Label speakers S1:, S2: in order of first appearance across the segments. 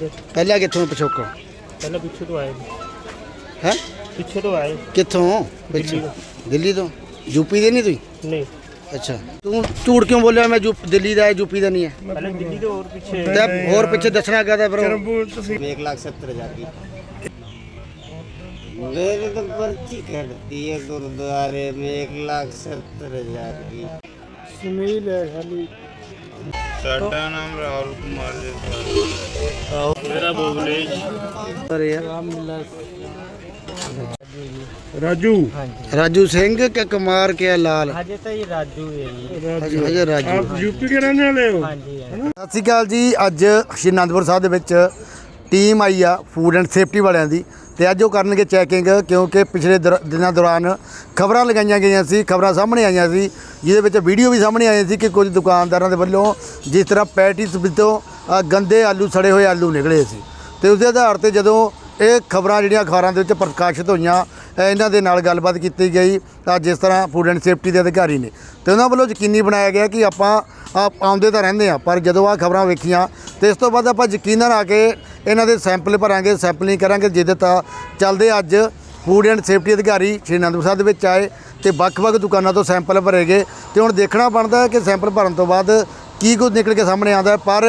S1: ਵੀਰੇ
S2: ਪਹਿਲਾਂ ਕਿੱਥੋਂ ਪਿਛੋਕੜ
S1: ਪਹਿਲਾਂ ਪਿੱਛੇ ਤੋਂ ਆਏ ਜੀ।
S2: ਹੈ
S1: ਪਿੱਛੇ ਤੋਂ ਆਏ
S2: ਕਿੱਥੋਂ ਪਿੱਛੇ
S1: ਦਿੱਲੀ
S2: ਦਿੱਲੀ ਤੋਂ ਯੂਪੀ ਦੇ ਨਹੀਂ ਤੁਸੀਂ
S1: ਨਹੀਂ
S2: ਅੱਛਾ ਤੂੰ ਝੂਠ ਕਿਉਂ ਬੋਲਿਆ ਮੈਂ ਯੂ ਦਿੱਲੀ ਦਾ ਹੈ ਯੂਪੀ ਦਾ ਨਹੀਂ ਹੈ
S1: ਪਹਿਲਾਂ ਦਿੱਲੀ ਤੋਂ ਹੋਰ ਪਿੱਛੇ
S2: ਤੇ ਹੋਰ ਪਿੱਛੇ ਦੱਸਣਾ ਕਹਦਾ ਫਿਰ
S3: एक लाख सत्तर हजार की मेरे तो पर्ची कटती है गुरुद्वारे में एक लाख सत्तर हजार की
S1: ਸੁਨੀਲ ਹੈ ਖਾਲੀ
S4: ਸਾਡਾ ਨਾਮ ਰਾਹੁਲ ਕੁਮਾਰ ਜੀ
S1: ਮੇਰਾ ਬੋਗਲੇ
S2: ਅਰੇ ਯਾਰ
S1: ਰਾਜੂ।
S2: ਰਾਜੂ ਸਿੰਘ ਕਿ ਕੁਮਾਰ ਕੇ ਲਾਲ?
S1: ਹਜੇ ਤਾਂ ਇਹ ਰਾਜੂ ਹੈ ਜੀ।
S2: ਹਜੇ ਹਜੇ ਰਾਜੂ।
S1: ਯੂਪੀ ਦੇ ਰਹਿਣ ਵਾਲੇ ਹੋ? ਹਾਂਜੀ
S2: ਸਤਿ ਸ਼੍ਰੀ ਅਕਾਲ ਜੀ। ਅੱਜ ਸ਼੍ਰੀ ਅਨੰਦਪੁਰ ਸਾਹਿਬ ਦੇ ਵਿੱਚ ਟੀਮ ਆਈ ਆ ਫੂਡ ਐਂਡ ਸੇਫਟੀ ਵਾਲਿਆਂ ਦੀ। ਤੇ ਅੱਜ ਉਹ ਕਰਨਗੇ ਚੈਕਿੰਗ ਕਿਉਂਕਿ ਪਿਛਲੇ ਦਰ- ਦਿਨਾਂ ਦੌਰਾਨ ਖਬਰਾਂ ਲਗਾਈਆਂ ਗਈਆਂ ਸੀ ਖਬਰਾਂ ਸਾਹਮਣੇ ਆਈਆਂ ਸੀ ਜਿਹਦੇ ਵਿੱਚ ਵੀਡੀਓ ਵੀ ਸਾਹਮਣੇ ਆਈ ਸੀ ਕਿ ਕੁਝ ਦੁਕਾਨਦਾਰਾਂ ਦੇ ਵੱਲੋਂ ਜਿਸ ਤਰ੍ਹਾਂ ਪੈਟੀਸ ਵਿੱਚੋਂ ਅ, ਗੰਦੇ ਆਲੂ ਸੜੇ ਹੋਏ ਆਲੂ ਨਿਕਲੇ ਸੀ। ਤੇ ਉਸ ਦੇ ਆਧਾਰ ਤੇ ਜਦੋਂ ਇਹ ਖਬਰਾਂ ਜਿਹੜੀਆਂ ਅਖਬਾਰਾਂ ਦੇ ਵਿੱਚ ਪ੍ਰਕਾਸ਼ਿਤ ਹੋਈਆਂ ਅ, ਇਹਨਾਂ ਦੇ ਨਾਲ ਗੱਲਬਾਤ ਕੀਤੀ ਗਈ ਤਾਂ ਜਿਸ ਤਰ੍ਹਾਂ ਫੂਡ ਐਂਡ ਸੇਫਟੀ ਦੇ ਅਧਿਕਾਰੀ ਨੇ। ਤੇ ਉਹਨਾਂ ਵੱਲੋਂ ਯਕੀਨੀ ਬਣਾਇਆ ਗਿਆ ਕਿ ਆਪਾਂ ਆਪ ਆਉਂਦੇ ਤਾਂ ਰਹਿੰਦੇ ਆ, ਪਰ ਜਦੋਂ ਆ ਖਬਰਾਂ ਵੇਖੀਆਂ, ਤੇ ਇਸ ਤੋਂ ਬਾਅਦ ਆਪਾਂ ਯਕੀਨਨ ਆ ਕੇ ਇਹਨਾਂ ਦੇ ਸੈਂਪਲ ਭਰਾਂਗੇ, ਸੈਂਪਲਿੰਗ ਕਰਾਂਗੇ, ਜਿਹਦੇ ਤਾਂ ਚੱਲਦੇ ਅੱਜ ਫੂਡ ਐਂਡ ਸੇਫਟੀ ਅਧਿਕਾਰੀ ਸ਼੍ਰੀ ਅਨੰਦਪੁਰ ਸਾਹਿਬ ਦੇ ਵਿੱਚ ਆਏ ਤੇ ਵੱਖ-ਵੱਖ ਦੁਕਾਨਾਂ ਤੋਂ ਸੈਂਪਲ ਭਰੇ ਗਏ ਤੇ ਹੁਣ ਦੇਖਣਾ ਬਣਦਾ ਹੈ ਕਿ ਸੈਂਪਲ ਭਰਨ ਤੋਂ ਬਾਅਦ ਕੀ ਕੁਝ ਨਿਕਲ ਕੇ ਸਾਹਮਣੇ ਆਉਂਦਾ ਪਰ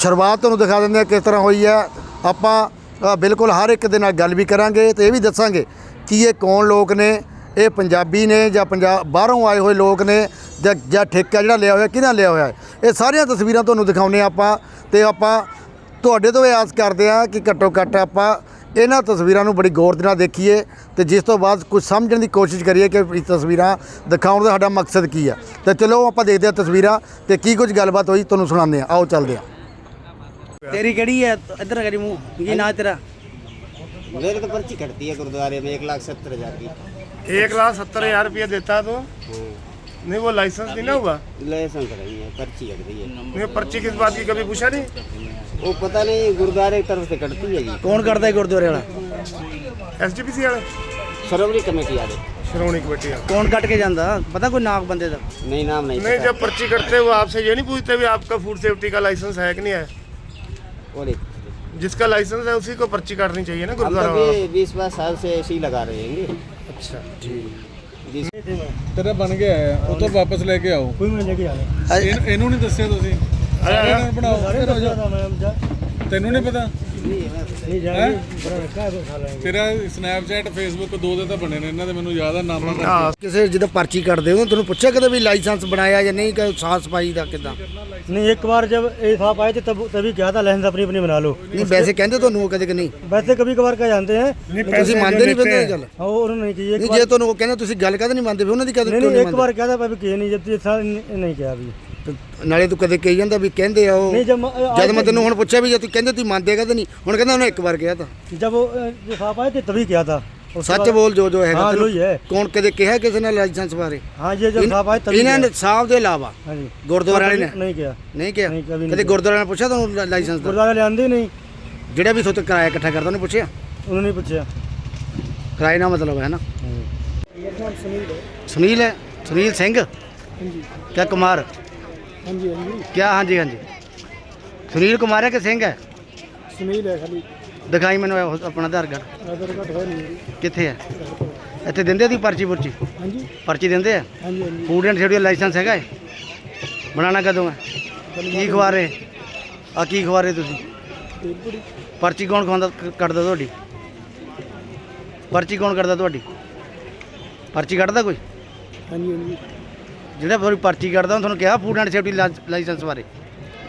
S2: ਸ਼ੁਰੂਆਤ ਤੁਹਾਨੂੰ ਦਿਖਾ ਦਿੰਦੇ ਆ ਕਿਸ ਤਰ੍ਹਾਂ ਹੋਈ ਹੈ। ਆਪਾਂ ਬਿਲਕੁਲ ਹਰ ਇੱਕ ਦੇ ਨਾਲ ਗੱਲ ਵੀ ਕਰਾਂਗੇ ਤੇ ਇਹ ਵੀ ਦੱਸਾਂਗੇ ਕਿ ਇਹ ਕੌਣ ਲੋਕ ਨੇ ਇਹ ਪੰਜਾਬੀ ਨੇ ਜਾਂ ਪੰਜਾਬ ਬਾਹਰੋਂ ਆਏ ਹੋਏ ਲੋਕ ਨੇ ਜਾਂ ਜਾਂ ਠੇਕਾ ਜਿਹੜਾ ਲਿਆ ਹੋਇਆ ਕਿਹਨਾਂ ਲਿਆ ਹੋਇਆ ਹੈ ਇਹ ਸਾਰੀਆਂ ਤਸਵੀਰਾਂ ਤੁਹਾਨੂੰ ਦਿਖਾਉਨੇ ਆਪਾਂ ਤੇ ਆਪਾਂ ਤੁਹਾਡੇ ਤੋਂ ਇਹ ਆਸ ਕਰਦੇ ਆ ਕਿ ਘੱਟੋ ਘੱਟ ਆਪਾਂ ਇਹਨਾਂ ਤਸਵੀਰਾਂ ਨੂੰ ਬੜੀ ਗੌਰ ਦੇ ਨਾਲ ਦੇਖੀਏ ਤੇ ਜਿਸ ਤੋਂ ਬਾਅਦ ਕੁਝ ਸਮਝਣ ਦੀ ਕੋਸ਼ਿਸ਼ ਕਰੀਏ ਕਿ ਇਹ ਤਸਵੀਰਾਂ ਦਿਖਾਉਣ ਦਾ ਸਾਡਾ ਮਕਸਦ ਕੀ ਆ ਤੇ ਚਲੋ ਆਪਾਂ ਦੇਖਦੇ ਹਾਂ ਤਸਵੀਰਾਂ ਤੇ ਕੀ ਕੁਝ ਗੱਲਬਾਤ ਹੋਈ ਤੁਹਾਨੂੰ ਸੁਣਾਉਂਦੇ ਆ ਆਓ ਚੱਲਦੇ ਆ ਤੇਰੀ ਕਿਹੜੀ ਹੈ ਇੱਧਰ ਕਰੀ ਮੂੰਹ ਕੀ ਨਾਂ ਤੇਰਾ
S3: मेरे तो पर्ची कटती है गुरुद्वारे में एक लाख सत्तर हजार की
S1: एक लाख सत्तर हजार रुपया देता तो नहीं वो लाइसेंस नहीं ना हुआ
S3: लाइसेंस रही है पर्ची कट रही है
S1: नहीं पर्ची किस बात की कभी पूछा नहीं
S3: वो पता नहीं गुरुद्वारे की तरफ से कटती है जी
S2: ਕੌਣ ਕਰਦਾ ਹੈ ਗੁਰਦੁਆਰੇ ਵਾਲਾ
S1: एस डी पी सी वाले
S3: सरोवरी कमेटी वाले
S1: श्रोमणी कमेटी वाले
S2: ਕੌਣ ਕੱਟ ਕੇ ਜਾਂਦਾ ਪਤਾ ਕੋਈ ਨਾਮ ਬੰਦੇ ਦਾ
S3: नहीं नाम नहीं
S1: नहीं
S3: पता
S1: जब पर्ची कटते वो आपसे ये नहीं पूछते भी आपका फूड सेफ्टी का लाइसेंस है कि नहीं है
S3: और एक
S1: जिसका लाइसेंस है उसी को पर्ची काटनी चाहिए ना
S3: हम
S1: गुरुद्वारा
S3: तो
S1: वाला
S3: भी बीस बाईस साल से ऐसे ही लगा रहे हैं
S1: अच्छा
S3: जिस
S5: ਤੇਰਾ ਬਣ ਗਿਆ ਹੈ ਉਹ ਤੋਂ ਵਾਪਸ ਲੈ ਕੇ ਆਓ
S1: कोई मैं लेके आ रहा
S5: ਇਹਨੂੰ ਇਹਨੂੰ ਨਹੀਂ ਦੱਸਿਆ ਤੁਸੀਂ ਸਾਰਿਆਂ ਨੂੰ ਬਣਾਓ ਫਿਰ ਆ ਜਾਓ। ਤੈਨੂੰ ਨਹੀਂ ਪਤਾ
S1: नहीं
S5: हैं?
S1: बड़ा रखा है खा लेंगे
S5: ਤੇਰਾ ਸਨੈਪਚੈਟ ਫੇਸਬੁੱਕ ਦੋ ਦੇ ਤਾਂ ਬਣੇ ਨੇ ਇਹਨਾਂ ਦੇ ਮੈਨੂੰ ਯਾਦ ਆ ਨਾਮਾਂ ਦਾ
S1: हाँ
S2: ਕਿਸੇ ਜਦੋਂ ਪਰਚੀ ਕੱਟਦੇ ਹੋ ਤੁਹਾਨੂੰ ਪੁੱਛਿਆ ਕਦੇ ਵੀ ਲਾਇਸੈਂਸ ਬਣਾਇਆ ਜਾਂ ਨਹੀਂ ਕਿ ਸਾਫ ਸਫਾਈ ਦਾ ਕਿਦਾਂ
S6: नहीं एक बार जब ए साहब आए थे तब तभी क्या था लाइसेंस अपनी अपनी बना लो
S2: ਨਹੀਂ ਵੈਸੇ ਕਹਿੰਦੇ ਤੁਹਾਨੂੰ ਉਹ ਕਦੇ ਕਿ ਨਹੀਂ
S6: वैसे कभी कभार क्या जानते हैं
S2: ਤੁਸੀਂ ਮੰਨਦੇ ਨਹੀਂ ਬੰਦੇ ਦੀ ਗੱਲ
S6: हाँ, वो उन्होंने नहीं की एक
S2: ਨਹੀਂ
S6: बार
S2: ਜੇ ਤੁਹਾਨੂੰ ਉਹ ਕਹਿੰਦੇ ਤੁਸੀਂ ਗੱਲ ਕਦੇ ਨਹੀਂ ਮੰਨਦੇ ਫਿਰ ਉਹਨਾਂ ਦੀ ਕਦੇ
S6: नहीं
S2: ਕਿਉਂ
S6: नहीं
S2: ਨਹੀਂ
S6: एक बार क्या था अभी किए नहीं जब ये साल नहीं नहीं किया अभी
S2: ਮੰਨਦੇ ਨਾਲੇ ਤੂੰ ਕਦੇ ਕਹੀ ਜਾਂਦਾ ਵੀ ਕਹਿੰਦੇ ਆ ਉਹ
S6: नहीं जब म-
S2: ਜਦ
S6: आए
S2: ਮੈਂ
S6: थे-
S2: ਤੈਨੂੰ ਹੁਣ ਪੁੱਛਿਆ ਵੀ ਜੇ ਤੂੰ ਕਹਿੰਦੇ ਤੁਸੀਂ ਮੰਨਦੇ ਕਦੇ ਨਹੀਂ ਹੁਣ ਕਹਿੰਦਾ ਉਹਨੇ ਇੱਕ ਵਾਰ ਕਿਹਾ ਤਾਂ
S6: जब वो अ, ये साहब आए थे तभी किया था उसके
S2: ਸੱਚ
S6: बाद-
S2: ਬੋਲ ਜੋ ਜੋ ਹੈਗਾ
S6: हाँ
S2: ਤੈਨੂੰ
S6: जो ही है
S2: ਕੌਣ ਕਦੇ ਕਿਹਾ ਕਿਸੇ ਨੇ ਲਾਇਸੈਂਸ ਬਾਰੇ
S6: हाँ ये जब साहब आए तभी
S2: ਇਹਨਾਂ
S6: किया।
S2: ਨੇ ਸਾਫ ਦੇ ਇਲਾਵਾ
S6: हाँ जी
S2: ਗੁਰਦੁਆਰੇ ਵਾਲੇ ਨੇ
S6: नहीं किया
S2: ਨਹੀਂ ਕਿਹਾ
S6: ਨਹੀਂ, ਕਦੇ ਨਹੀਂ
S2: ਕਦੇ
S6: ਕਿਹਾ।
S2: ਗੁਰਦੁਆਰੇ ਨੇ ਪੁੱਛਿਆ ਤੁਹਾਨੂੰ ਲਾ- ਲਾਇਸੈਂਸ ਦਾ
S6: गुरुद्वारा ले आंदे ही नहीं
S2: ਜਿਹੜਾ ਵੀ ਤੁਹਾਡੇ ਕਿਰਾਇਆ ਇਕੱਠਾ ਕਰਦਾ ਉਹਨੇ ਪੁੱਛਿਆ
S6: उन्होंने नहीं पूछा
S2: ਕਿਰਾਏ ਨਾਲ ਮਤਲਬ ਹੈ ਨਾ ਸੁਨੀਲ ਹੈ ਸੁਨੀਲ ਸਿੰਘ ਕਿਆ ਕੁਮਾਰ
S6: ਹਾਂਜੀ ਹਾਂਜੀ।
S2: ਕਿਆ ਹਾਂਜੀ ਹਾਂਜੀ। ਸੁਨੀਲ ਕੁਮਾਰ ਹੈ ਕਿ ਸਿੰਘ ਹੈ?
S6: ਸੁਨੀਲ ਹੈ ਖਾਲੀ।
S2: ਦਿਖਾਈ ਮੈਨੂੰ ਆਪਣਾ ਆਧਾਰ ਕਾਰਡ।
S6: ਆਦਰ ਘਟ ਹੋਇਆ ਨਹੀਂ।
S2: ਕਿੱਥੇ ਹੈ? ਇੱਥੇ ਦਿੰਦੇ ਆ ਦੀ ਪਰਚੀ ਪੁਰਚੀ?
S6: ਹਾਂਜੀ।
S2: ਪਰਚੀ ਦਿੰਦੇ ਆ?
S6: ਹਾਂਜੀ ਹਾਂਜੀ।
S2: ਫੂਡ ਐਂਡ ਸੇਫਟੀ ਲਾਇਸੈਂਸ ਹੈਗਾ ਹੈ ਬਣਾਉਣਾ ਕਦੋਂ ਹੈ? ਕੀ ਖਵਾ ਰਹੇ? ਆ ਕੀ ਖਵਾ ਰਹੇ ਤੁਸੀਂ? ਪਰਚੀ ਕੌਣ ਖਵਾਉਂਦਾ ਕ- ਕੱਟਦਾ ਤੁਹਾਡੀ? ਪਰਚੀ ਕੌਣ ਕੱਟਦਾ ਤੁਹਾਡੀ? ਪਰਚੀ ਕੱਟਦਾ ਕੋਈ?
S6: ਹਾਂਜੀ ਹਾਂਜੀ।
S2: ਜਿਹੜਾ ਤੁਹਾਨੂੰ ਪਰਚੀ ਕੱਢਦਾ ਉਹਨੂੰ ਤੁਹਾਨੂੰ ਕਿਹਾ ਫੂਡ ਐਂਡ ਸੇਫਟੀ ਲਾਇਸੈਂਸ ਬਾਰੇ?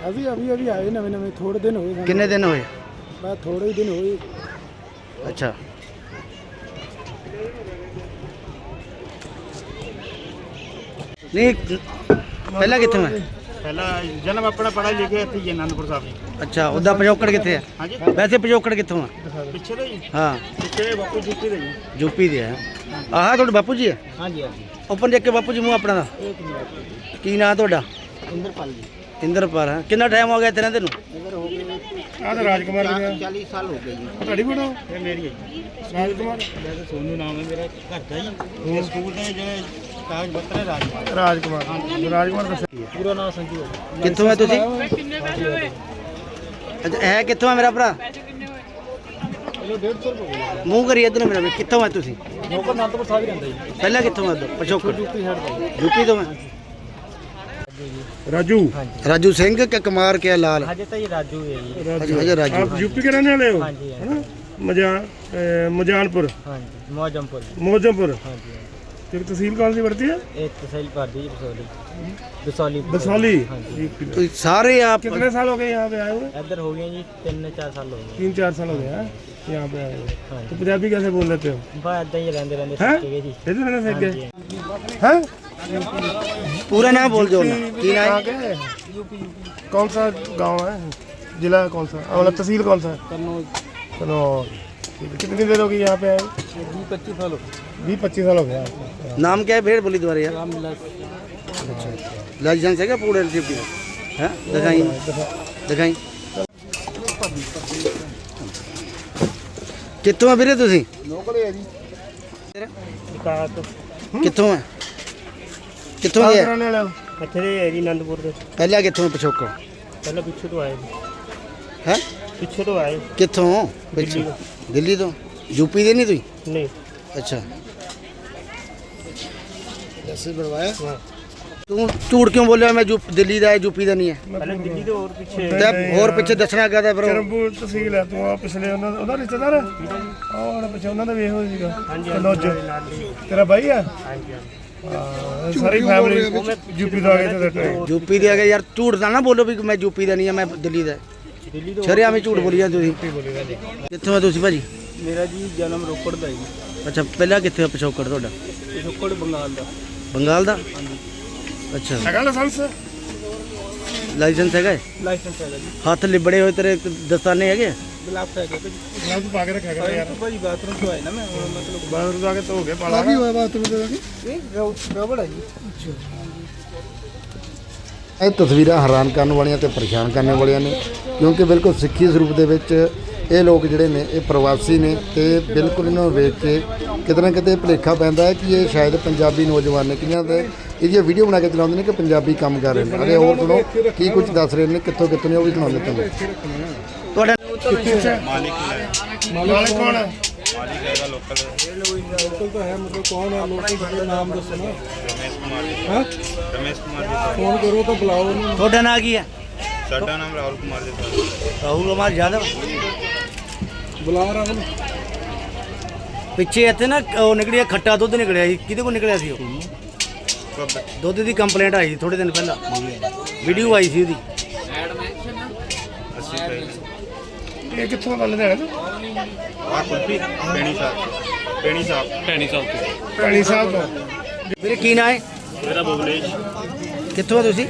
S6: ਅਸੀਂ ਅਭੀ ਅਭੀ ਆਏ ਨਵੇਂ ਨਵੇਂ ਥੋੜੇ ਦਿਨ ਹੋਏ
S2: ਕਿੰਨੇ ਦਿਨ ਹੋਏ?
S6: ਬਸ ਥੋੜੇ ਹੀ ਦਿਨ ਹੋਏ।
S2: ਅੱਛਾ। ਨਹੀਂ ਪਹਿਲਾਂ ਕਿੱਥੇ
S1: ਮੈਂ ਪਹਿਲਾਂ ਜਨਮ ਆਪਣਾ ਪੜਾ ਲਿਖਿਆ ਇੱਥੇ ਹੀ ਸਾਹਿਬ
S2: ਅੱਛਾ ਉਹਦਾ ਪਜੋਕੜ ਕਿੱਥੇ
S1: ਆ
S2: ਵੈਸੇ ਪਜੋਕੜ ਕਿੱਥੋਂ ਆ
S1: ਪਿੱਛੇ ਦੇ
S2: ਜੀ।
S1: ਹਾਂ। ਪਿੱਛੇ ਬਾਪੂ ਜੁੱਤੀ ਦੇ
S2: ਜੀ। ਦੇ ਆ ਆਹ ਤੁਹਾਡੇ ਬਾਪੂ ਜੀ
S3: ਆ ਹਾਂਜੀ ਹਾਂਜੀ।
S2: ਓਪਨ ਦੇਖ ਕੇ ਬਾਪੂ ਜੀ ਮੂੰਹ ਆਪਣਾ ਦਾ। ਕੀ ਨਾਂ ਤੁਹਾਡਾ?
S3: ਇੰਦਰਪਾਲ ਜੀ।
S2: ਇੰਦਰਪਾਲ ਹੈਂ। ਕਿੰਨਾ ਟਾਈਮ ਹੋ ਗਿਆ ਇੱਥੇ ਰਹਿੰਦੇ ਨੂੰ?
S1: ਆਹ ਤਾਂ ਰਾਜਕੁਮਾਰ ਜੀ
S3: 40 ਸਾਲ ਹੋ ਗਏ ਜੀ।
S1: ਤੁਹਾਡੀ ਫੋਟੋ? ਇਹ ਮੇਰੀ ਹੈ ਜੀ।
S3: ਮੈਂ ਤਾਂ ਸੋਨੂ ਨਾਮ ਹੈ ਮੇਰਾ ਘਰ ਦਾ ਜੀ। ਇਹ ਸਕੂਲ ਦੇ ਜਿਹੜੇ ਕਾਗਜ਼ ਪੱਤਰ ਹੈ
S1: ਰਾਜਕੁਮਾਰ। ਰਾਜਕੁਮਾਰ। ਰਾਜਕੁਮਾਰ ਦੱਸਿਆ
S6: ਪੂਰਾ ਨਾਮ ਸੰਜੂ
S2: ਕਿੱਥੋਂ ਹੈ ਤੁਸੀਂ? ਅੱਛਾ ਹੈ ਕਿੱਥੋਂ ਹੈ ਮੇਰਾ ਭਰਾ? ਮੂੰਹ ਕਰੀ ਇਧਰ ਮੇਰਾ ਵੀ ਕਿੱਥੋਂ ਆ ਤੁਸੀਂ
S6: ਨੌਕਰ ਅਨੰਦਪੁਰ ਸਾਹਿਬ ਹੀ ਰਹਿੰਦਾ ਜੀ
S2: ਪਹਿਲਾਂ ਕਿੱਥੋਂ ਆ ਪਛੋਕੜ
S6: ਯੂਪੀ ਸਾਈਡ ਤੋਂ
S2: ਯੂਪੀ ਤੋਂ ਮੈਂ
S1: राजू
S2: ਰਾਜੂ ਸਿੰਘ ਕਿ ਕੁਮਾਰ ਕੇ ਲਾਲ
S6: ਹਜੇ ਤਾਂ ਇਹ ਰਾਜੂ ਹੈ ਜੀ
S2: ਅੱਛਾ ਅੱਛਾ ਰਾਜੂ
S1: आप यूपी के रहने वाले हो
S6: ਹਾਂਜੀ
S1: है ना मजा ए, मजानपुर
S6: ਹਾਂਜੀ ਮੋਜਮਪੁਰ
S1: मोजमपुर
S6: ਹਾਂਜੀ
S1: फिर तहसील कौन सी पड़ती है
S6: ਇਹ ਤਹਿਸੀਲ ਭਰਦੀ ਜੀ ਬਸੋਲੀ ਬਸੋਲੀ
S1: बसौली
S6: ਹਾਂਜੀ
S2: ਤੁਸੀਂ ਸਾਰੇ ਆਪ
S1: कितने साल हो गए यहाँ पे आए हुए
S6: ਇੱਧਰ ਹੋ ਗਏ ਜੀ 3-4 ਸਾਲ ਹੋ ਗਏ
S1: तीन चार साल हो गए हैं यहाँ पे आए हुए
S6: हाँ
S1: तो पंजाबी कैसे बोल लेते हो
S6: ਬਾ ਇਦਾਂ ਹੀ ਰਹਿੰਦੇ ਰਹਿੰਦੇ
S1: हैं
S6: ਸਿੱਖ ਗਏ ਜੀ
S1: इधर रहने सीख
S6: ਹਾਂਜੀ
S1: गए हैं
S2: ਪੂਰਾ ਨਾਮ ਬੋਲ ਜੋ ਨਾ ਕੀ ਨਾਮ
S1: कहाँ
S2: ਹੈ
S1: के कौन सा गांव है जिला कौन सा मतलब तहसील कौन सा है कन्नौज ठीक है। कितनी देर हो गई यहाँ पे आए
S6: पच्चीस साल
S1: बीस पच्चीस साल हो गया आपको।
S2: ਨਾਮ क्या है फिर बोली दोबारा यार
S6: राम
S2: अच्छा लाइसेंस है क्या पूरे डिप्टी है दिखाई दिखाई ਕਿੱਥੋਂ ਆ ਵੀਰੇ ਤੁਸੀਂ
S6: ਵਿਕਾਸ
S2: ਕਿੱਥੋਂ ਆ ਕਿੱਥੋਂ
S1: कहाँ
S2: ਦੇ
S1: के
S2: ਆ?
S1: रहने वाले हो
S6: ਇੱਥੇ ਦੇ ਹੈ ਜੀ ਆਨੰਦਪੁਰ ਦੇ
S2: ਪਹਿਲਾਂ ਕਿੱਥੋਂ ਪਿਛੋਕੜ
S6: ਪਹਿਲਾਂ ਪਿੱਛੇ ਤੋਂ ਆਏ ਜੀ
S2: ਹੈ
S6: ਪਿੱਛੇ ਤੋਂ ਆਏ
S2: ਕਿੱਥੋਂ ਪਿੱਛੇ ਦਿੱਲੀ ਤੋਂ ਯੂਪੀ ਦੇ ਨਹੀਂ ਤੁਸੀਂ
S6: ਨਹੀਂ
S2: ਅੱਛਾ ਜੈਸੇ ਬਣਵਾਇਆ। ਤੂੰ ਝੂਠ ਕਿਉਂ ਬੋਲਿਆ? ਮੈਂ ਯੂ- ਦਿੱਲੀ ਦਾ ਹੈ ਯੂਪੀ ਦਾ ਨਹੀਂ ਹੈ।
S6: ਪਹਿਲਾਂ ਦਿੱਲੀ ਤੋਂ ਹੋਰ ਪਿੱਛੇ
S2: ਤੇ ਹੋਰ ਪਿੱਛੇ ਦੱਸਣਾ ਕਹਦਾ ਫਿਰ ਉਹ?
S1: ਚਰਮਪੁਰ ਤਹਿਸੀਲ ਹੈ ਤੂੰ ਆ ਪਿਛਲੇ ਉਹਨਾਂ ਦਾ ਉਹਦਾ ਰਿਸ਼ਤੇਦਾਰ ਹੈ? ਆਹ ਉਹਦਾ ਪਿੱਛੇ ਉਹਨਾਂ ਦਾ ਵੇਖ ਹੋਇਆ ਸੀਗਾ। ਕਨੌਜ ਤੇਰਾ ਭਾਈ ਆ?
S6: ਹਾਂਜੀ
S1: ਹਾਂ ਸਾਰੀ ਫੈਮਿਲੀ ਯੂਪੀ ਤੋਂ ਆ ਗਏ ਤੇ
S2: ਯੂਪੀ ਦੇ ਆ ਗਏ। ਯਾਰ ਝੂਠ ਦਾ ਨਾ ਬੋਲੋ ਵੀ ਮੈਂ ਯੂਪੀ ਦਾ ਨਹੀਂ ਆ ਮੈਂ ਦਿੱਲੀ ਦਾ।
S6: ਦਿੱਲੀ ਤੋਂ
S2: ਸ਼ਰਿਆ ਮੈਂ ਝੂਠ ਬੋਲੀ ਜਾਂ ਤੁਸੀਂ ਕਿੱਥੋਂ ਆ ਤੁਸੀਂ ਭਾਜੀ?
S6: ਮੇਰਾ ਜੀ ਜਨਮ ਰੋਪੜ ਦਾ ਜੀ।
S2: ਅੱਛਾ ਪਹਿਲਾਂ ਕਿੱਥੇ ਆ ਪਿਛੋਕੜ ਤੁਹਾਡਾ?
S6: ਰੋਪੜ ਬੰਗਾਲ ਦਾ।
S2: ਬੰਗਾਲ ਦਾ? ਅੱਛਾ।
S1: ਹੈਗਾ ਲਾਇਸੈਂਸ?
S2: ਲਾਇਸੈਂਸ ਹੈਗਾ ਹੈ?
S6: ਲਾਇਸੈਂਸ ਹੈਗਾ ਜੀ।
S2: ਹੱਥ ਲਿਬੜੇ ਹੋਏ ਤੇਰੇ ਦਸਤਾਨੇ ਹੈਗੇ ਆ?
S6: ਗਲਾਫ ਹੈਗਾ ਜੀ।
S1: ਗਲਤ ਪਾ ਕੇ ਰੱਖਿਆ ਕਰ ਯਾਰ।
S6: ਭਾਜੀ ਬਾਥਰੂਮ ਤੋਂ ਆਏ ਨਾ ਮੈਂ ਹੁਣ ਮਤਲਬ
S1: ਬਾਹਰ ਜਾ ਕੇ ਧੋ ਕੇ ਪਾਲਾ
S6: ਇਹ ਗੜਬੜ ਹੈ ਜੀ।
S2: ਇਹ ਤਸਵੀਰਾਂ ਹੈਰਾਨ ਕਰਨ ਵਾਲੀਆਂ ਤੇ ਪਰੇਸ਼ਾਨ ਕਰਨ ਵਾਲੀਆਂ ਨੇ ਕਿਉਂਕਿ ਬਿਲਕੁਲ ਸਿੱਖੀ ਸਰੂਪ ਦੇ ਵਿੱਚ ਇਹ ਲੋਕ ਜਿਹੜੇ ਨੇ ਇਹ ਪ੍ਰਵਾਸੀ ਨੇ ਤੇ ਬਿਲਕੁਲ ਇਹਨਾਂ ਨੂੰ ਵੇਖ ਕੇ ਕਿਤੇ ਨਾ ਕਿਤੇ ਭਲੇਖਾ ਪੈਂਦਾ ਹੈ ਕਿ ਇਹ ਸ਼ਾਇਦ ਪੰਜਾਬੀ ਨੌਜਵਾਨ ਨੇ ਕਿੰਨਾ ਦੇ ਇਹ ਵੀਡੀਓ ਬਣਾ ਕੇ ਚਲਾਉਂਦੇ ਨੇ ਕਿ ਪੰਜਾਬੀ ਕੰਮ ਕਰ ਰਹੇ ਨੇ। ਅਰੇ ਹੋਰ ਸੁਣੋ ਕੀ ਕੁਝ ਦੱਸ ਰਹੇ ਨੇ ਕਿੱਥੋਂ ਕਿੱਥੋਂ ਨੇ ਉਹ ਵੀ ਸੁਣਾ ਤੁਹਾਨੂੰ। ਤੁਹਾਡਾ
S4: ਮਾਲਿਕ
S1: ਮਾਲਿਕ ਕੌਣ ਹੈ?
S4: ਹੈਗਾ ਲੋਕਲ
S5: ਲੋਕਲ ਤਾਂ ਹੈ ਮਤਲਬ ਕੌਣ ਹੈ? ਲੋਕਲ ਨਾਮ ਦੱਸੋ ਨਾ।
S4: ਰਮੇਸ਼ ਕੁਮਾਰ ਜੀ।
S5: ਹਾਂ?
S4: ਰਮੇਸ਼ ਕੁਮਾਰ ਜੀ।
S5: ਫੋਨ ਕਰੋ ਤਾਂ ਬੁਲਾਓ
S2: ਤੁਹਾਡਾ ਨਾਂ ਕੀ ਹੈ?
S4: ਸਾਡਾ ਨਾਮ ਰਾਹੁਲ ਕੁਮਾਰ ਜੀ।
S2: ਰਾਹੁਲ ਕੁਮਾਰ ਯਾਦਵ?
S5: ਬੁਲਾ ਰਾਹੁਲ
S2: ਪਿੱਛੇ ਇੱਥੇ ਨਾ ਉਹ ਨਿਕਲਿਆ ਖੱਟਾ ਦੁੱਧ ਨਿਕਲਿਆ ਸੀ। ਕਿਹਦੇ ਕੋਲ ਨਿਕਲਿਆ ਸੀ ਉਹ? ਦੁੱਧ। ਦੀ ਕੰਪਲੇਂਟ ਆਈ ਸੀ ਥੋੜੇ ਦਿਨ ਪਹਿਲਾਂ। ਵੀਡੀਓ ਆਈ ਸੀ ਉਹਦੀ।
S1: ਇਹ ਕਿੱਥੋਂ ਦਾ ਲੈਣਾ
S4: ਆ ਕੁਲਪੀ ਪੈਣੀ ਸਾਹਿਬ ਪੈਣੀ ਸਾਹਿਬ ਪੈਣੀ ਸਾਹਿਬ
S1: ਤੋਂ। ਪੈਣੀ ਸਾਹਿਬ ਤੋਂ।
S2: ਮੇਰੇ ਕੀ ਨਾਂ ਹੈ?
S7: ਮੇਰਾ ਬੋਗਲੇਸ਼
S2: ਕਿੱਥੋਂ ਤੁਸੀਂ?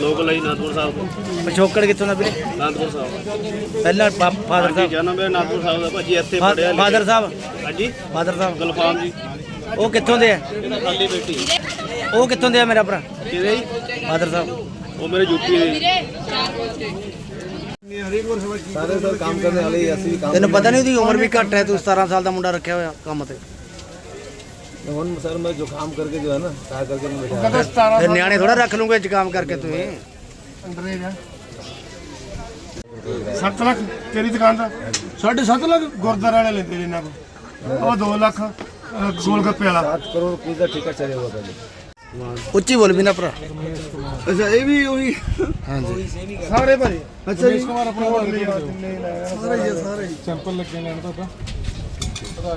S7: ਲੋਕਲ ਹੈ ਨਾਥਪੁਰ ਸਾਹਿਬ ਤੋਂ।
S2: ਪਿਛੋਕੜ ਕਿੱਥੋਂ ਦਾ ਵੀਰੇ?
S7: ਨਾਥਪੁਰ ਸਾਹਿਬ
S2: ਪਹਿਲਾਂ ਫਾਦਰ ਸਾਹਿਬ।
S7: ਜਨਮ ਹੈ ਨਾਥਪੁਰ ਸਾਹਿਬ ਦਾ ਭਾਜੀ ਇੱਥੇ ਪੜਿਆ
S2: ਫਾਦਰ ਸਾਹਿਬ।
S7: ਹਾਂਜੀ।
S2: ਫਾਦਰ ਸਾਹਿਬ।
S7: ਗੁਲਫਾਮ ਜੀ।
S2: ਉਹ ਕਿੱਥੋਂ ਦੇ ਆ?
S7: ਇਹਨਾਂ ਖਾਲੀ ਬੇਟੀ।
S2: ਉਹ ਕਿੱਥੋਂ ਦੇ ਆ ਮੇਰਾ ਭਰਾ?
S7: ਕਿਹਦੇ ਜੀ?
S2: ਫਾਦਰ ਸਾਹਿਬ।
S7: ਉਹ ਮੇਰੇ ਯੂਪੀ ਦੇ।
S2: ਤੈਨੂੰ ਪਤਾ ਨਹੀਂ ਉਹਦੀ ਉਮਰ ਵੀ ਘੱਟ ਹੈ ਤੂੰ 17 ਸਾਲ ਦਾ ਮੁੰਡਾ ਰੱਖਿਆ ਹੋਇਆ ਕੰਮ ਤੇ।
S5: ਸਰ ਮੈਂ ਜੋ ਕੰਮ ਕਰਕੇ ਜੋ ਹੈ ਨਾ ਤਾਂ ਕਰਕੇ ਮੈਂ
S1: ਕਦੋਂ 17
S2: ਫਿਰ ਨਿਆਣੇ ਥੋੜਾ ਰੱਖ ਲੂੰਗੇ ਇੰਜ ਕੰਮ ਕਰਕੇ ਤੁਸੀਂ।
S1: ਅੰਗਰੇਜ਼ ਹੈ। 7 ਲੱਖ ਤੇਰੀ ਦੁਕਾਨ ਦਾ? 7.5 ਲੱਖ ਗੁਰਦਾਰੇ ਵਾਲੇ ਲੈਂਦੇ ਨੇ ਇਹਨਾਂ ਕੋ ਉਹ 2 ਲੱਖ ਅਹ, ਗੋਲ ਗੱਪੇ ਵਾਲਾ
S5: ਕਰੋੜ ਰੁਪਏ ਦਾ ਠੇਕਾ ਚਲੇ ਹੋਗਾ ਪਹਿਲੇ।
S2: ਉੱਚੀ ਬੋਲ ਵੀ ਨਾ ਭਰਾ।
S5: ਅੱਛਾ ਇਹ ਵੀ ਉਹੀ
S2: ਹਾਂਜੀ।
S1: ਸਾਰੇ ਭਾਜੀ।
S5: ਅੱਛਾ ਜੀ। ਕੁਮਾਰ ਆਪਣਾ
S1: ਸਾਰੇ
S5: ਸਾਰੇ ਸੈਂਪਲ ਲੱਗੇ ਲੈਣ ਤਾਂ। ਆਪਾਂ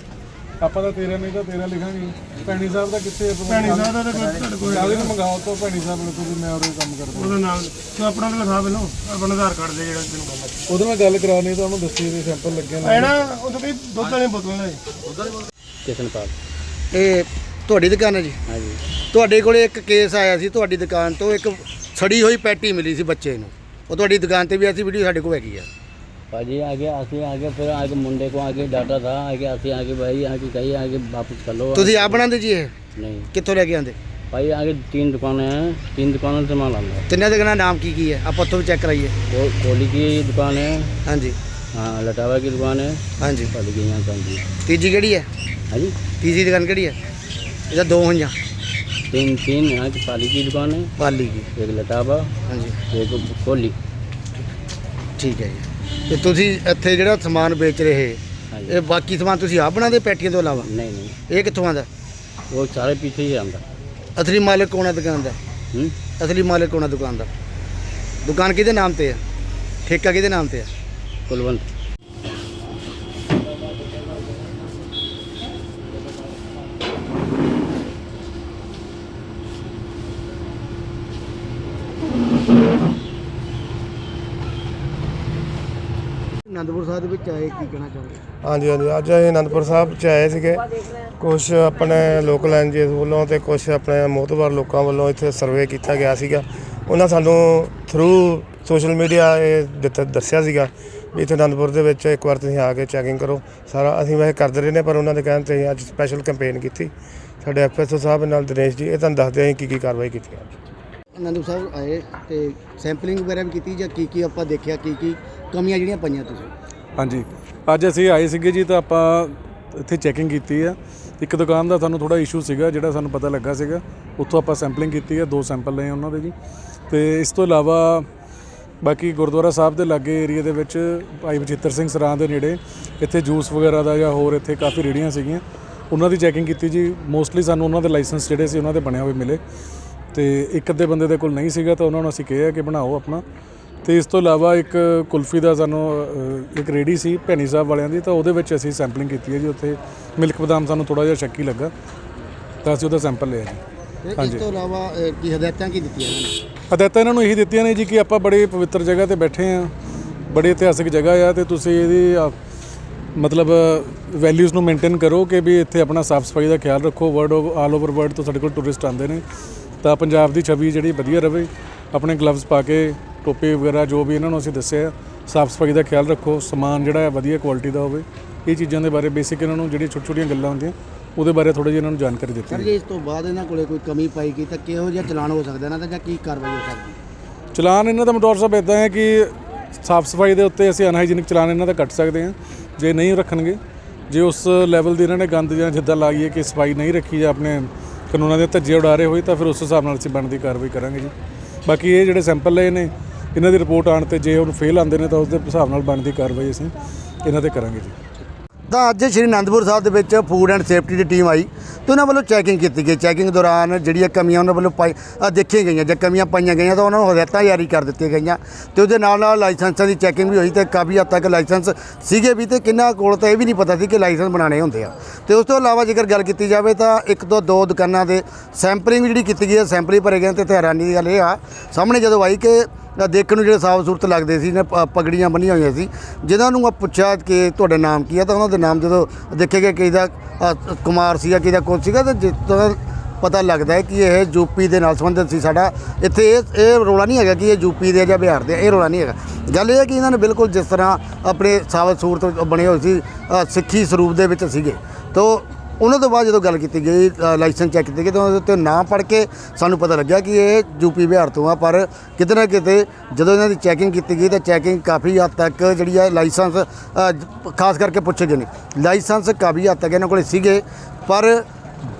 S5: ਆਪਾਂ ਤਾਂ ਤੇਰਾ ਨਹੀਂ ਤਾਂ ਤੇਰਾ ਲਿਖਾਂਗੇ। ਭੈਣੀ ਸਾਹਿਬ ਦਾ ਕਿੱਥੇ
S1: ਭੈਣੀ ਸਾਹਿਬ ਦਾ ਤਾਂ ਕੋਈ ਤੁਹਾਡੇ ਕੋਲ
S5: ਕਾਗਜ਼ ਮੰਗਾਓ ਤਾਂ ਭੈਣੀ ਸਾਹਿਬ ਨੂੰ ਤੁਸੀਂ ਮੈਂ ਉਹਦੇ ਕੰਮ ਕਰਦਾ।
S1: ਉਹਦਾ ਨਾਮ ਤੂੰ ਆਪਣਾ ਵੀ ਲਿਖਾ ਪਹਿਲਾਂ। ਆਪਣਾ ਆਧਾਰ ਕਾਰਡ ਦੇ ਜਿਹੜਾ ਤੈਨੂੰ ਕਹਿੰਦਾ
S5: ਉਹਦੇ ਨਾਲ ਗੱਲ ਕਰਾਉਣੀ ਤਾਂ ਉਹਨੂੰ ਦੱਸੀ ਦੇ ਸੈਂਪਲ ਲੱਗੇ ਨੇ।
S1: ਐ ਨਾ ਉਹ ਤਾਂ ਕਈ ਦੁੱਧ ਵਾਲੀਆਂ ਬੋਤਲਾਂ ਲੈ
S8: ਕਿਸ਼ਨਪਾਲ।
S2: ਇਹ ਤੁਹਾਡੀ ਦੁਕਾਨ ਹੈ ਜੀ? ਹਾਂਜੀ। ਤੁਹਾਡੇ ਕੋਲੇ ਇੱਕ ਕੇਸ ਆਇਆ ਸੀ ਤੁਹਾਡੀ ਦੁਕਾਨ ਤੋਂ। ਇੱਕ ਸੜੀ ਹੋਈ ਪੈਟੀ ਮਿਲੀ ਸੀ ਬੱਚੇ ਨੂੰ। ਉਹ ਤੁਹਾਡੀ ਦੁਕਾਨ ਤੇ ਵੀ ਐਸੀ ਵੀਡੀਓ ਸਾਡੇ ਕੋਲ ਹੈਗੀ ਆ।
S6: भाजी आगे आते आगे फिर आगे मुंडे को आगे डाटा था आगे आते आगे भाई आगे कहीं आगे वापस कर लो
S2: ਤੁਸੀਂ ਆਪ ਬਣਾਉਂਦੇ ਜੀ ਇਹ
S6: नहीं
S2: ਕਿੱਥੋਂ ਲੈ ਕੇ ਆਉਂਦੇ
S6: भाई आगे तीन दुकानें हैं तीन दुकानों से माल आना
S2: ਤਿੰਨਾਂ ਦੇ ਦਾ ਨਾਮ ਕੀ ਕੀ ਹੈ ਆਪਾਂ ਉੱਥੋਂ ਵੀ ਚੈੱਕ ਕਰਾਈਏ
S6: को, कोहली की दुकान है
S2: ਹਾਂਜੀ
S6: हाँ लटावा की दुकान है
S2: ਹਾਂਜੀ
S6: पाली की यहाँ चांदी
S2: ਤੀਜੀ ਕਿਹੜੀ ਹੈ
S6: हाँ जी
S2: ਤੀਜੀ ਦੁਕਾਨ ਕਿਹੜੀ ਹੈ ਇਹਦਾ ਦੋ ਹੋਈਆਂ
S6: तीन तीन यहाँ की पाली की दुकान है
S2: ਪਾਲੀ ਕੀ
S6: एक लटावा
S2: ਹਾਂਜੀ
S6: एक कोहली
S2: ਠੀਕ ਹੈ ਜੀ ਤੇ ਤੁਸੀਂ ਇੱਥੇ ਜਿਹੜਾ ਸਮਾਨ ਵੇਚ ਰਹੇ
S6: हाँ जी
S2: ਇਹ ਬਾਕੀ ਸਮਾਨ ਤੁਸੀਂ ਆਪ ਬਣਾਉਂਦੇ ਪੈਟੀਆਂ ਤੋਂ ਇਲਾਵਾ
S6: नहीं नहीं
S2: ਇਹ ਕਿੱਥੋਂ ਆਉਂਦਾ
S6: वो सारे पीछे ही आंदा
S2: ਅਸਲੀ ਮਾਲਕ ਕੌਣ ਹੈ ਦੁਕਾਨ ਦਾ
S6: हम्म?
S2: ਅਸਲੀ ਮਾਲਕ ਕੌਣ ਹੈ ਦੁਕਾਨ ਦਾ ਦੁਕਾਨ ਕਿਹਦੇ ਨਾਮ ਤੇ ਹੈ ਠੇਕਾ ਕਿਹਦੇ ਨਾਮ ਤੇ ਹੈ
S6: कुलवंत
S2: ਅਨੰਦਪੁਰ ਸਾਹਿਬ ਦੇ ਵਿੱਚ ਆਏ, ਕੀ ਕਹਿਣਾ ਚਾਹੁੰਦੇ
S1: ਹਾਂਜੀ ਹਾਂਜੀ। ਅੱਜ ਅਸੀਂ ਅਨੰਦਪੁਰ ਸਾਹਿਬ ਚ ਆਏ ਸੀਗੇ। ਕੁਝ ਆਪਣੇ ਲੋਕਲ ਐਨਜੀਓਸ ਵੱਲੋਂ ਤੇ ਕੁਝ ਆਪਣੇ ਮੋਤਬਰ ਲੋਕਾਂ ਵੱਲੋਂ ਇੱਥੇ ਸਰਵੇ ਕੀਤਾ ਗਿਆ ਸੀਗਾ। ਉਹਨਾਂ ਸਾਨੂੰ ਥਰੂ ਸੋਸ਼ਲ ਮੀਡੀਆ ਇਹ ਦਿੱਤਾ, ਦੱਸਿਆ ਸੀਗਾ ਵੀ ਇੱਥੇ ਅਨੰਦਪੁਰ ਦੇ ਵਿੱਚ ਇੱਕ ਵਾਰ ਤੁਸੀਂ ਆ ਕੇ ਚੈਕਿੰਗ ਕਰੋ। ਸਾਰਾ ਅਸੀਂ ਵੈਸੇ ਕਰਦੇ ਰਹੇ ਨੇ, ਪਰ ਉਹਨਾਂ ਦੇ ਕਹਿਣ ਤੇ ਅਸੀਂ ਅੱਜ ਸਪੈਸ਼ਲ ਕੈਂਪੇਨ ਕੀਤੀ। ਸਾਡੇ ਐਫਐਸਓ ਸਾਹਿਬ ਨਾਲ ਦਿਨੇਸ਼ ਜੀ, ਇਹ ਤੁਹਾਨੂੰ ਦੱਸਦੇ ਅਸੀਂ ਕੀ ਕੀ ਕਾਰਵਾਈ ਕੀਤੀ ਹੈ।
S2: ਅਨੰਦਪੁਰ ਸਾਹਿਬ ਆਏ ਤੇ ਸੈਂਪਲਿੰਗ ਵਗੈਰਾ ਵੀ ਕੀਤੀ ਜਾਂ ਕੀ ਕੀ ਆਪਾਂ ਦੇਖਿਆ, ਕੀ ਕੀ ਕਮੀਆਂ ਜਿਹੜੀਆਂ ਪਈਆਂ ਤੁਸੀਂ?
S5: ਹਾਂਜੀ। ਅੱਜ ਅਸੀਂ ਆਏ ਸੀਗੇ ਜੀ ਤਾਂ ਆਪਾਂ ਇੱਥੇ ਚੈਕਿੰਗ ਕੀਤੀ ਆ। ਇੱਕ ਦੁਕਾਨ ਦਾ ਸਾਨੂੰ ਥੋੜਾ ਇਸ਼ੂ ਸੀਗਾ, ਜਿਹੜਾ ਸਾਨੂੰ ਪਤਾ ਲੱਗਾ ਸੀਗਾ। ਉੱਥੋਂ ਆਪਾਂ ਸੈਂਪਲਿੰਗ ਕੀਤੀ ਹੈ ਦੋ ਸੈਂਪਲ ਲਏ ਉਹਨਾਂ ਦੇ ਜੀ। ਤੇ ਇਸ ਤੋਂ ਇਲਾਵਾ ਬਾਕੀ ਗੁਰਦੁਆਰਾ ਸਾਹਿਬ ਦੇ ਲਾਗੇ ਏਰੀਆ ਦੇ ਵਿੱਚ ਭਾਈ ਬਚਿੱਤਰ ਸਿੰਘ ਸਰਾਂ ਦੇ ਨੇੜੇ ਇੱਥੇ ਜੂਸ ਵਗੈਰਾ ਦਾ ਜਾਂ ਹੋਰ ਇੱਥੇ ਕਾਫੀ ਰੇੜੀਆਂ ਸੀਗੀਆਂ। ਉਹਨਾਂ ਦੀ ਚੈਕਿੰਗ ਕੀਤੀ ਜੀ। ਮੋਸਟਲੀ ਸਾਨੂੰ ਉਹਨਾਂ ਦੇ ਲਾਇਸੈਂਸ ਜਿਹੜੇ ਸੀ, ਉਹਨਾਂ ਦੇ ਬਣੇ ਹੋਏ ਮਿਲੇ। ਤੇ ਇੱਕ ਅੱਧੇ ਬੰਦੇ ਦੇ ਕੋਲ ਨਹੀਂ ਸੀਗਾ ਤਾਂ ਉਹਨਾਂ ਨੂੰ ਅਸੀਂ ਕਿਹਾ ਕਿ ਬਣਾਓ ਆਪਣਾ। ਤੇ ਇਸ ਤੋਂ ਇਲਾਵਾ ਇੱਕ ਕੁਲਫੀ ਦਾ ਸਾਨੂੰ ਇੱਕ ਰੇੜੀ ਸੀ ਭੈਣੀ ਸਾਹਿਬ ਵਾਲਿਆਂ ਦੀ ਤਾਂ ਉਹਦੇ ਵਿੱਚ ਅਸੀਂ ਸੈਂਪਲਿੰਗ ਕੀਤੀ ਹੈ ਜੀ। ਉੱਥੇ ਮਿਲਕ ਬਦਾਮ ਸਾਨੂੰ ਥੋੜਾ ਜਿਹਾ ਸ਼ੱਕੀ ਲੱਗਾ ਤਾਂ ਅਸੀਂ ਉਹਦਾ ਸੈਂਪਲ ਲਿਆ ਜੀ।
S2: ਤੇ ਇਸ
S5: ਹਾਂਜੀ।
S2: ਤੋਂ ਇਲਾਵਾ ਕੀ ਹਦਾਇਤਾਂ ਕੀ ਦਿੱਤੀਆਂ ਇਹਨਾਂ ਨੇ?
S5: ਹਦਾਇਤਾਂ ਇਹਨਾਂ ਨੂੰ ਇਹੀ ਦਿੱਤੀਆਂ ਨੇ ਜੀ ਕਿ ਆਪਾਂ ਬੜੀ ਪਵਿੱਤਰ ਜਗ੍ਹਾ ਤੇ ਬੈਠੇ ਆ ਬੜੀ ਇਤਿਹਾਸਿਕ ਜਗ੍ਹਾ ਆ ਤੇ ਤੁਸੀਂ ਇਹਦੀ ਮਤਲਬ ਵੈਲਿਊਜ਼ ਨੂੰ ਮੇਨਟੇਨ ਕਰੋ ਕਿ ਵੀ ਇੱਥੇ ਆਪਣਾ ਸਾਫ਼ ਸਫ਼ਾਈ ਦਾ ਖਿਆਲ ਰੱਖੋ। ਵਰਡ ਆਲ ਓਵਰ ਵਰਲਡ ਤੋਂ ਸਾਡੇ ਕੋਲ ਟੂਰਿਸਟ ਆਉਂਦੇ ਨੇ। ਤਾਂ ਪੰਜਾਬ ਦੀ ਛਵੀ ਜਿਹੜੀ ਵਧੀਆ ਰਵੇ ਆਪਣੇ ਗਲਵਜ਼ ਪਾ ਕੇ ਟੋਪੇ ਵਗੈਰਾ ਜੋ ਵੀ ਇਹਨਾਂ ਨੂੰ ਅਸੀਂ ਦੱਸਿਆ ਸਾਫ਼ ਸਫ਼ਾਈ ਦਾ ਖਿਆਲ ਰੱਖੋ ਸਮਾਨ ਜਿਹੜਾ ਹੈ ਵਧੀਆ ਕੁਆਲਿਟੀ ਦਾ ਹੋਵੇ। ਇਹ ਚੀਜ਼ਾਂ ਦੇ ਬਾਰੇ ਬੇਸਿਕ ਇਹਨਾਂ ਨੂੰ ਜਿਹੜੀ ਛੋਟੀ ਛੋਟੀਆਂ ਗੱਲਾਂ ਹੁੰਦੀਆਂ ਉਹਦੇ ਬਾਰੇ ਥੋੜੀ ਜਿਹੀ ਇਹਨਾਂ ਨੂੰ ਜਾਣਕਾਰੀ ਦਿੱਤੀ
S2: ਸਰ ਜੇ ਇਸ ਤੋਂ ਬਾਅਦ ਇਹਨਾਂ ਕੋਲੇ ਕੋਈ ਕਮੀ ਪਾਈ ਗਈ ਤਾਂ ਕਿਹੋ ਜਿਹਾ ਚਲਾਨ ਹੋ ਸਕਦਾ ਇਹਨਾਂ ਦਾ ਜਾਂ ਕੀ ਕਾਰਵਾਈ ਹੋ ਸਕਦੀ?
S5: ਚਲਾਨ ਇਹਨਾਂ ਦਾ ਮਟੋਰ ਸਾਹਿਬ ਇਦਾਂ ਹੈ ਕਿ ਸਾਫ਼ ਸਫ਼ਾਈ ਦੇ ਉੱਤੇ ਅਸੀਂ ਅਨਹਾਈਜੀਨਿਕ ਚਲਾਨ ਇਹਨਾਂ ਦਾ ਕੱਟ ਸਕਦੇ ਹਾਂ ਜੇ ਨਹੀਂ ਰੱਖਣਗੇ ਜੇ ਉਸ ਲੈਵਲ ਦੀ ਇਹਨਾਂ ਨੇ ਗੰਦ ਜਾਂ ਜਿੱਦਾਂ ਲਾਈਏ ਕਿ ਸਫ਼ਾਈ ਨਹੀਂ ਰੱਖੀ ਜਾਂ ਆਪਣੇ ਕਾਨੂੰਨਾਂ ਦੇ ਧੱਜੇ ਉਡਾਰੇ ਹੋਏ ਤਾਂ ਫਿਰ ਉਸ ਹਿਸਾਬ ਨਾਲ ਅਸੀਂ ਬਣਦੀ ਕਾਰਵਾਈ ਕਰਾਂਗੇ ਜੀ। ਬਾਕੀ ਇਹ ਜਿਹੜੇ ਸੈਂਪਲ ਲਏ ਨੇ, ਇਹਨਾਂ ਦੀ ਰਿਪੋਰਟ ਆਉਣ ਤੇ ਜੇ ਉਹਨੂੰ ਫੇਲ ਆਉਂਦੇ ਨੇ ਤਾਂ ਉਸ ਦੇ ਹਿਸਾਬ ਨਾਲ ਬਣਦੀ ਕਾਰਵਾਈ ਅਸੀਂ ਇਹਨਾਂ ਤੇ ਕਰਾਂਗੇ ਜੀ।
S2: ਤਾਂ ਅੱਜ ਸ਼੍ਰੀ ਅਨੰਦਪੁਰ ਸਾਹਿਬ ਦੇ ਵਿੱਚ ਫੂਡ ਐਂਡ ਸੇਫਟੀ ਦੀ ਟੀਮ ਆਈ ਤੇ ਉਹਨਾਂ ਵੱਲੋਂ ਚੈਕਿੰਗ ਕੀਤੀ ਗਈ। ਚੈਕਿੰਗ ਦੌਰਾਨ ਜਿਹੜੀਆਂ ਕਮੀਆਂ ਉਹਨਾਂ ਵੱਲੋਂ ਪਾਈ ਆ ਦੇਖੀਆਂ ਗਈਆਂ। ਜੇ ਕਮੀਆਂ ਪਾਈਆਂ ਗਈਆਂ ਤਾਂ ਉਹਨਾਂ ਨੂੰ ਹਦਾਇਤਾਂ ਜਾਰੀ ਕਰ ਦਿੱਤੀਆਂ ਗਈਆਂ ਤੇ ਉਹਦੇ ਨਾਲ ਨਾਲ ਲਾਇਸੈਂਸਾਂ ਦੀ ਚੈਕਿੰਗ ਵੀ ਹੋਈ ਤੇ ਕਾਫੀ ਹੱਦ ਤੱਕ ਲਾਇਸੈਂਸ ਸੀਗੇ ਵੀ ਤੇ ਕਿੰਨਾ ਕੋਲ ਤਾਂ ਇਹ ਵੀ ਨਹੀਂ ਪਤਾ ਸੀ ਕਿ ਲਾਇਸੈਂਸ ਬਣਾਉਣੇ ਹੁੰਦੇ ਆ। ਤੇ ਉਸ ਤੋਂ ਇਲਾਵਾ ਜੇਕਰ ਗੱਲ ਕੀਤੀ ਜਾਵੇ ਤਾਂ ਇੱਕ ਤੋਂ ਦੋ ਦੁਕਾਨਾਂ ਦੇ ਸੈਂਪਲਿੰਗ ਜਿਹੜੀ ਕੀਤੀ ਗਈ ਹੈ ਸੈਂਪਲ ਹੀ ਭਰੇ ਗਏ ਤੇ ਇੱਥੇ ਹੈਰਾਨੀ ਦੀ ਗੱਲ ਇਹ ਆ, ਸਾਹਮਣੇ ਜਦੋਂ ਆਈ ਕਿ ਤਾਂ ਦੇਖਣ ਨੂੰ ਜਿਹੜੇ ਸਾਫ਼ ਸੂਰਤ ਲੱਗਦੇ ਸੀ ਨੇ ਪ- ਪਗੜੀਆਂ ਬੰਨੀਆਂ ਹੋਈਆਂ ਸੀ। ਜਿਨ੍ਹਾਂ ਨੂੰ ਮੈਂ ਪੁੱਛਿਆ ਕਿ ਤੁਹਾਡਾ ਨਾਮ ਕੀ ਹੈ ਤਾਂ ਉਹਨਾਂ ਦੇ ਨਾਮ ਜਦੋਂ ਦੇਖੇ ਗਏ ਕਿਸੇ ਦਾ ਅ, ਕੁਮਾਰ ਸੀਗਾ ਕਿਸੇ ਦਾ ਕੋਲ ਸੀਗਾ ਤਾਂ ਜਿਸ ਤੋਂ ਪਤਾ ਲੱਗਦਾ ਹੈ ਕਿ ਇਹ ਯੂਪੀ ਦੇ ਨਾਲ ਸੰਬੰਧਿਤ ਸੀ ਸਾਡਾ। ਇੱਥੇ ਇਹ ਇਹ ਰੋਲਾ ਨਹੀਂ ਹੈਗਾ ਕਿ ਇਹ ਯੂਪੀ ਦੇ ਜਾਂ ਬਿਹਾਰ ਦੇ ਇਹ ਰੋਲਾ ਨਹੀਂ ਹੈਗਾ। ਗੱਲ ਇਹ ਹੈ ਕਿ ਇਹਨਾਂ ਨੇ ਬਿਲਕੁਲ ਜਿਸ ਤਰ੍ਹਾਂ ਆਪਣੇ ਸਾਬਤ ਸੂਰਤ ਬਣੇ ਹੋਏ ਸੀ ਅ, ਸਿੱਖੀ ਸਰੂਪ ਦੇ ਵਿੱਚ ਸੀਗੇ। ਤੋ ਉਹਨਾਂ ਤੋਂ ਬਾਅਦ ਜਦੋਂ ਗੱਲ ਕੀਤੀ ਗਈ ਲਾਇਸੈਂਸ ਚੈੱਕ ਕੀਤੇ ਗਏ ਤਾਂ ਉਹਦੇ ਉੱਤੇ ਨਾਂ ਪੜ੍ਹ ਕੇ ਸਾਨੂੰ ਪਤਾ ਲੱਗਿਆ ਕਿ ਇਹ ਯੂਪੀ ਬਿਹਾਰ ਤੋਂ ਆ, ਪਰ ਕਿਤੇ ਨਾ ਕਿਤੇ ਜਦੋਂ ਇਹਨਾਂ ਦੀ ਚੈਕਿੰਗ ਕੀਤੀ ਗਈ ਤਾਂ ਚੈਕਿੰਗ ਕਾਫੀ ਹੱਦ ਤੱਕ ਜਿਹੜੀ ਹੈ ਲਾਇਸੈਂਸ ਖਾਸ ਕਰਕੇ ਪੁੱਛੇ ਗਏ ਨੇ। ਲਾਇਸੈਂਸ ਕਾਫੀ ਹੱਦ ਤੱਕ ਇਹਨਾਂ ਕੋਲੇ ਸੀਗੇ, ਪਰ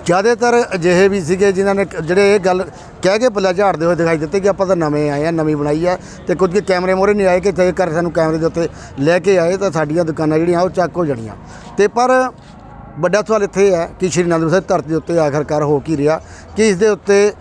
S2: ਜ਼ਿਆਦਾਤਰ ਅਜਿਹੇ ਵੀ ਸੀਗੇ ਜਿਨ੍ਹਾਂ ਨੇ ਜਿਹੜੇ ਇਹ ਗੱਲ ਕਹਿ ਕੇ ਪੱਲਾ ਝਾੜਦੇ ਹੋਏ ਦਿਖਾਈ ਦਿੱਤੇ ਕਿ ਆਪਾਂ ਤਾਂ ਨਵੇਂ ਆਏ ਆ, ਨਵੀਂ ਬਣਾਈ ਆ ਤੇ ਕੁਝ ਕੈਮਰੇ ਮੋਰੇ ਨਹੀਂ ਆਏ ਕਿ ਜੇ ਜੇਕਰ ਸਾਨੂੰ ਕੈਮਰੇ ਦੇ ਉੱਤੇ ਲੈ ਕੇ ਆਏ ਤਾਂ ਸਾਡੀਆਂ ਦੁਕਾਨਾਂ ਜਿਹੜੀਆਂ ਉਹ ਚੱਕ ਹੋ ਜਾਣੀਆਂ। ਤੇ ਪਰ ਵੱਡਾ ਸਵਾਲ ਇੱਥੇ ਹੈ ਕਿ ਸ਼੍ਰੀ ਅਨੰਦਪੁਰ ਸਾਹਿਬ ਧਰਤੀ ਦੇ ਉੱਤੇ ਆਖਰਕਾਰ ਹੋ ਕੀ ਰਿਹਾ? ਕਿ ਇਸ ਦੇ ਉੱਤੇ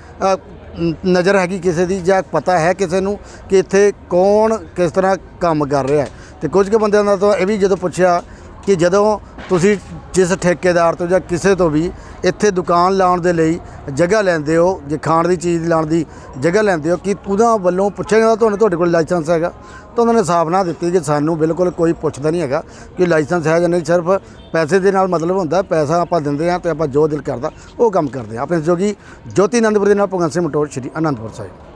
S2: ਨਜ਼ਰ ਹੈਗੀ ਕਿਸੇ ਦੀ ਜਾਂ ਪਤਾ ਹੈ ਕਿਸੇ ਨੂੰ ਕਿ ਇੱਥੇ ਕੌਣ ਕਿਸ ਤਰ੍ਹਾਂ ਕੰਮ ਕਰ ਰਿਹਾ ਹੈ? ਤੇ ਕੁਝ ਕੁ ਬੰਦਿਆਂ ਦਾ ਤਾਂ ਇਹ ਵੀ ਜਦੋਂ ਪੁੱਛਿਆ ਕਿ ਜਦੋਂ ਤੁਸੀਂ ਜਿਸ ਠੇਕੇਦਾਰ ਤੋਂ ਜਾਂ ਕਿਸੇ ਤੋਂ ਵੀ ਇੱਥੇ ਦੁਕਾਨ ਲਾਉਣ ਦੇ ਲਈ ਜਗ੍ਹਾ ਲੈਂਦੇ ਹੋ, ਜੇ ਖਾਣ ਦੀ ਚੀਜ਼ ਲਾਉਣ ਦੀ ਜਗ੍ਹਾ ਲੈਂਦੇ ਹੋ, ਕਿ ਉਹਦਾ ਵੱਲੋਂ ਪੁੱਛਿਆ ਜਾਂਦਾ ਤੁਹਾਨੂੰ ਤੁਹਾਡੇ ਕੋਲ ਲਾਇਸੈਂਸ ਹੈਗਾ? ਤਾਂ ਉਹਨਾਂ ਨੇ ਸਾਫ਼ ਨਾ ਦਿੱਤੀ ਕਿ ਸਾਨੂੰ ਬਿਲਕੁਲ ਕੋਈ ਪੁੱਛਦਾ ਨਹੀਂ ਹੈਗਾ ਕਿ ਲਾਇਸੈਂਸ ਹੈ ਜਾਂ ਨਹੀਂ, ਸਿਰਫ ਪੈਸੇ ਦੇ ਨਾਲ ਮਤਲਬ ਹੁੰਦਾ, ਪੈਸਾ ਆਪਾਂ ਦਿੰਦੇ ਹਾਂ ਤੇ ਆਪਾਂ ਜੋ ਦਿਲ ਕਰਦਾ ਉਹ ਕੰਮ ਕਰਦੇ ਹਾਂ। ਆਪਣੇ ਸਹਿਯੋਗੀ ਜੋਤੀ ਆਨੰਦਪੁਰ ਦੇ ਨਾਲ ਭਗਤ ਸਿੰਘ ਮਟੋਰ, ਸ਼੍ਰੀ ਆਨੰਦਪੁਰ ਸਾਹਿਬ।